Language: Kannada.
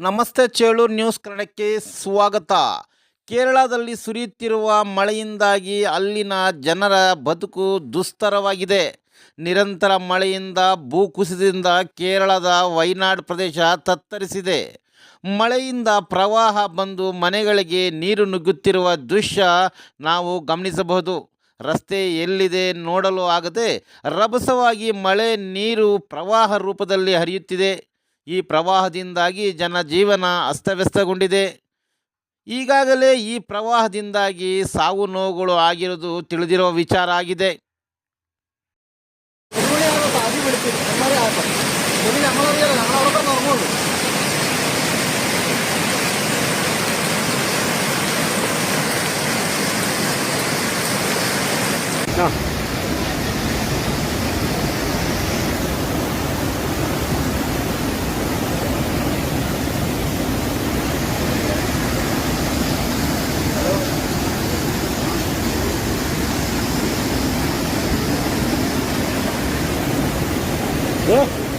ನಮಸ್ತೆ ಚೇಳೂರು ನ್ಯೂಸ್ ಕನ್ನಡಕ್ಕೆ ಸ್ವಾಗತ. ಕೇರಳದಲ್ಲಿ ಸುರಿಯುತ್ತಿರುವ ಮಳೆಯಿಂದಾಗಿ ಅಲ್ಲಿನ ಜನರ ಬದುಕು ದುಸ್ತರವಾಗಿದೆ. ನಿರಂತರ ಮಳೆಯಿಂದ ಭೂಕುಸಿತದಿಂದ ಕೇರಳದ ವೈನಾಡ್ ಪ್ರದೇಶ ತತ್ತರಿಸಿದೆ. ಮಳೆಯಿಂದ ಪ್ರವಾಹ ಬಂದು ಮನೆಗಳಿಗೆ ನೀರು ನುಗ್ಗುತ್ತಿರುವ ದೃಶ್ಯ ನಾವು ಗಮನಿಸಬಹುದು. ರಸ್ತೆ ಎಲ್ಲಿದೆ ನೋಡಲು ಆಗದೆ ರಭಸವಾಗಿ ಮಳೆ ನೀರು ಪ್ರವಾಹ ರೂಪದಲ್ಲಿ ಹರಿಯುತ್ತಿದೆ. ಈ ಪ್ರವಾಹದಿಂದಾಗಿ ಜನ ಜೀವನ ಅಸ್ತವ್ಯಸ್ತಗೊಂಡಿದೆ. ಈಗಾಗಲೇ ಈ ಪ್ರವಾಹದಿಂದಾಗಿ ಸಾವು ನೋವುಗಳು ಆಗಿರೋದು ತಿಳಿದಿರುವ ವಿಚಾರ ಆಗಿದೆ. 行。